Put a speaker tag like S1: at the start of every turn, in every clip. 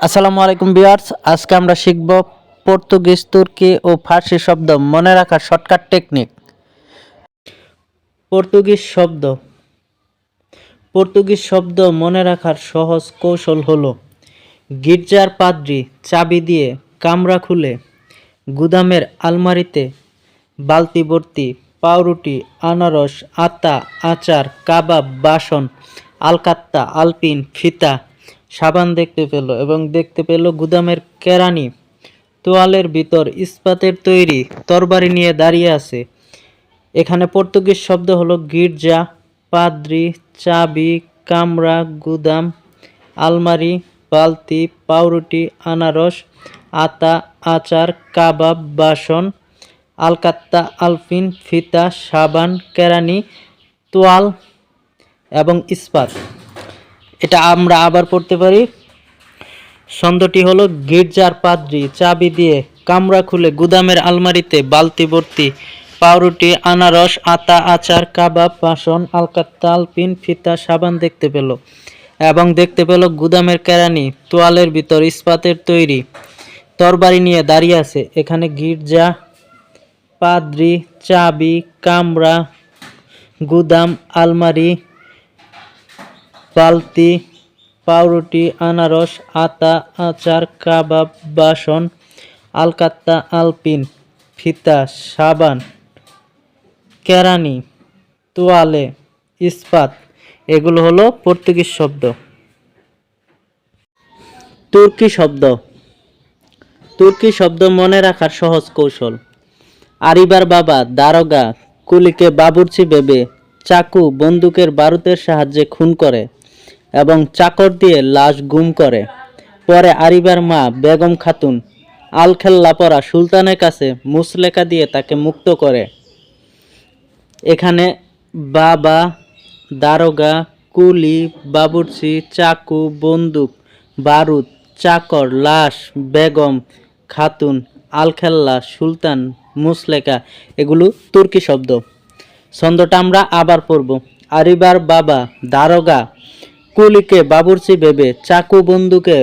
S1: আসসালামু আলাইকুম বিয়ার্স আজকে আমরা শিখব পর্তুগিজ, তুর্কি ও ফার্সি শব্দ মনে রাখার শর্টকাট টেকনিক। পর্তুগিজ শব্দ। পর্তুগিজ শব্দ মনে রাখার সহজ কৌশল হলো, গির্জার পাদ্রি চাবি দিয়ে কামরা খুলে, গুদামের আলমারিতে বালতি ভর্তি, পাউরুটি, আনারস, আতা, আচার, কাবাব, বাসন, আলকাত্তা, আলপিন, ফিতা সাবান দেখতে পেল এবং দেখতে পেল গুদামের কেরানি। তোয়ালের ভিতর ইস্পাতের তৈরি তরবারি নিয়ে দাঁড়িয়ে আছে। এখানে পর্তুগিজ শব্দ হলো গির্জা, পাদ্রি, চাবি, কামরা, গুদাম, আলমারি, বালতি, পাউরুটি, আনারস, আতা, আচার, কাবাব, বাসন, আলকাত্তা, আলফিন, ফিতা, সাবান, কেরানি, তোয়াল এবং ইস্পাত। এটা আমরা আবার পড়তে পারি। ছন্দটি হলো, গির্জার পাদ্রি, চাবি দিয়ে কামরা খুলে গুদামের আলমারিতে বালতি ভর্তি, পাউরুটি, আনারস, আতা, আচার, কাবাব, বাসন আলকাত্তা পিন, ফিতা, সাবান দেখতে পেল। এবং দেখতে পেল গুদামের কেরানি, তোয়ালের ভিতর ইস্পাতের তৈরি। তরবারি নিয়ে দাঁড়িয়ে আছে। এখানে গির্জা, পাদ্রি, চাবি, কামরা, গুদাম, আলমারি বালতি, পাউরুটি, আনারস, আতা, আচার, কাবাব, বাসন, আলকাত্তা, আলপিন, ফিতা, সাবান, কেরানি, তোয়ালে, ইস্পাত, এগুলো হলো পর্তুগিজ শব্দ। তুর্কি শব্দ। তুর্কি শব্দ মনে রাখার সহজ কৌশল। আরিবার বাবা, দারোগা, কুলিকে বাবুর্চি ভেবে চাকু বন্দুকের বারুদের সাহায্যে খুন করে। এবং চাকর দিয়ে লাশ গুম করে। পরে আরিবার মা বেগম খাতুন আলখেল্লা পরা সুলতানের কাছে মুসলেকা দিয়ে তাকে মুক্ত করে। এখানে বাবা, দারোগা, কুলি, বাবুর্চি, চাকু, বন্দুক, বারুদ, চাকর, লাশ, বেগম খাতুন, আলখেল্লা, সুলতান মুসলেকা এগুলো তুর্কি শব্দ। ছন্দটা আমরা আবার পড়ব। আরিবার বাবা, দারোগা কুলিকে বাবুর্চি ভেবে চাকু বন্দুকে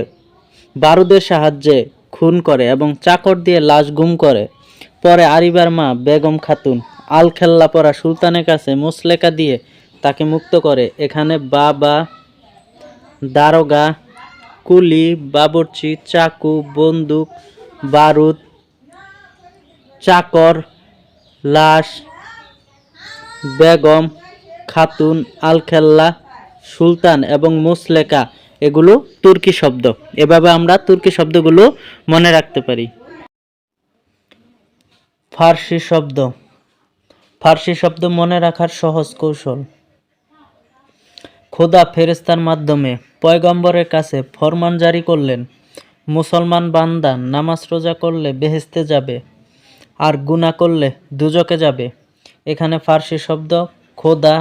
S1: বারুদের সাহায্যে খুন করে এবং চাকর দিয়ে লাশ গুম করে। পরে আরিবার মা বেগম খাতুন আলখেল্লা পরা সুলতানের কাছে মুসলেকা দিয়ে তাকে মুক্ত করে। এখানে বাবা, দারোগা, কুলি, বাবুর্চি, চাকু, বন্দুক, বারুদ, চাকর, লাশ, বেগম, খাতুন, আলখেল্লা সুলতান এবং মুসলেকা, এগুলো তুর্কি শব্দ। এভাবে আমরা তুর্কি শব্দগুলো মনে রাখতে পারি। ফার্সি শব্দ। ফার্সি শব্দ মনে রাখার সহজ কৌশল। খোদা ফেরেস্তার মাধ্যমে পয়গম্বরের কাছে ফরমান জারি করলেন, মুসলমান বান্দা নামাজ রোজা করলে বেহেস্তে যাবে আর গুনাহ করলে দুজকে যাবে। এখানে ফার্সি শব্দ খোদা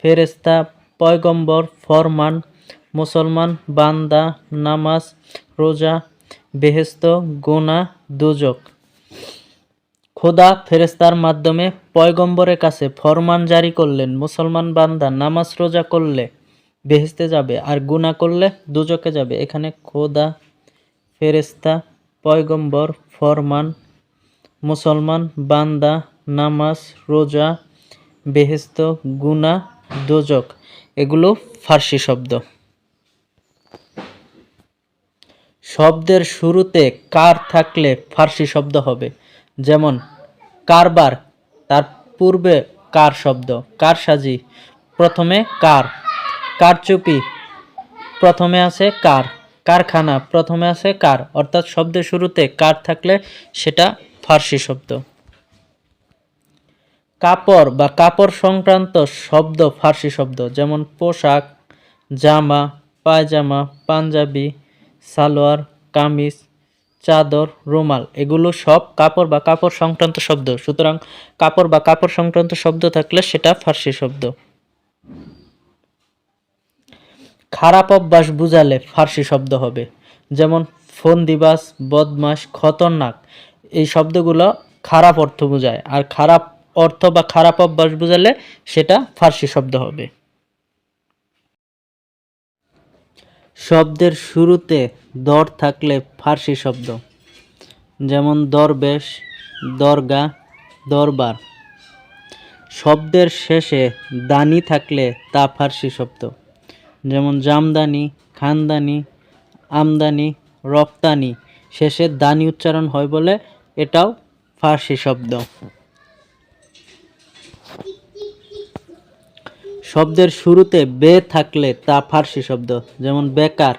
S1: ফেরেস্তা পয়গম্বর, ফরমান, মুসলমান, বান্দা, নামাজ, রোজা বেহেস্ত গোনা দুজক খোদা ফেরেস্তার মাধ্যমে পয়গম্বরের কাছে ফরমান জারি করলেন, মুসলমান, বান্দা, নামাজ, রোজা করলে বেহেস্তে যাবে আর গুনাহ করলে দুজকে যাবে। এখানে খোদা ফেরেস্তা পয়গম্বর, ফরমান, মুসলমান, বান্দা, নামাজ, রোজা বেহেস্ত গুনা দোজক এগুলো ফার্সি শব্দ। শব্দের শুরুতে কার থাকলে ফার্সি শব্দ হবে? যেমন, কারবার, তার পূর্বে কার শব্দ, কার সাজি, প্রথমে কার। কারচুপি, প্রথমে আছে কার। কারখানা, প্রথমে আছে কার। অর্থাৎ শব্দের শুরুতে কার থাকলে সেটা ফার্সি শব্দ। কাপড় বা কাপড় সংক্রান্ত শব্দ ফার্সি শব্দ, যেমন পোশাক, জামা, পায়জামা, পাঞ্জাবি, সালোয়ার, কামিজ, চাদর, রুমাল, এগুলো সব কাপড় বা কাপড় সংক্রান্ত শব্দ। সুতরাং কাপড় বা কাপড় সংক্রান্ত শব্দ থাকলে সেটা ফার্সি শব্দ। খারাপ অভ্যাস বুঝালে ফার্সি শব্দ হবে, যেমন ফন্দিবাস বদমাস খতরনাক। এই শব্দগুলো খারাপ অর্থ বোঝায়, আর খারাপ অর্থ বা খারাপ অভ্যাস বোঝালে সেটা ফার্সি শব্দ হবে। শব্দের শুরুতে দর থাকলে ফার্সি শব্দ। যেমন দরবেশ দরগা, দরবার। শব্দের শেষে দানি থাকলে তা ফার্সি শব্দ। যেমন জামদানি, খানদানি, আমদানি, রপ্তানি। শেষে দানি উচ্চারণ হয় বলে এটাও ফার্সি শব্দ। শব্দের শুরুতে বে থাকলে তা ফার্সি শব্দ। যেমন বেকার,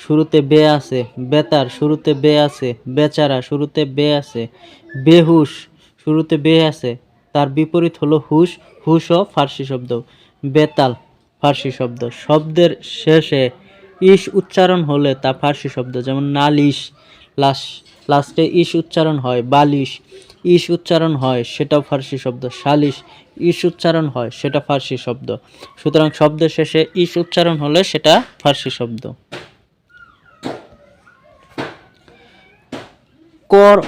S1: শুরুতে বে আছে। বেতার, শুরুতে বে আছে। বেচারা, শুরুতে বে আছে। বেহুশ, শুরুতে বে আছে। তার বিপরীত হলো হুশ। হুশও ফার্সি শব্দ। বেতাল, ফার্সি শব্দ। শব্দের শেষে ইস উচ্চারণ হলে তা ফার্সি শব্দ। যেমন নালিশ লাস লাস্টে ইস উচ্চারণ হয়। বালিশ ইস উচ্চারণ হয় সেটা ফার্সি শব্দ। সালিশ ইস উচ্চারণ হয়, সেটা ফার্সি শব্দ। সুতরাং শব্দের শেষে ইস উচ্চারণ হলে সেটা ফার্সি শব্দ। কর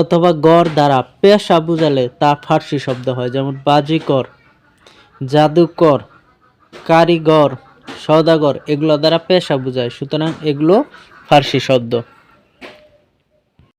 S1: অথবা গড় দ্বারা পেশা বুঝালে তা ফার্সি শব্দ হয়, যেমন বাজিকর জাদুকর, কারিগর, সওদাগর, এগুলো দ্বারা পেশা বোঝায়, সুতরাং এগুলো ফার্সি শব্দ।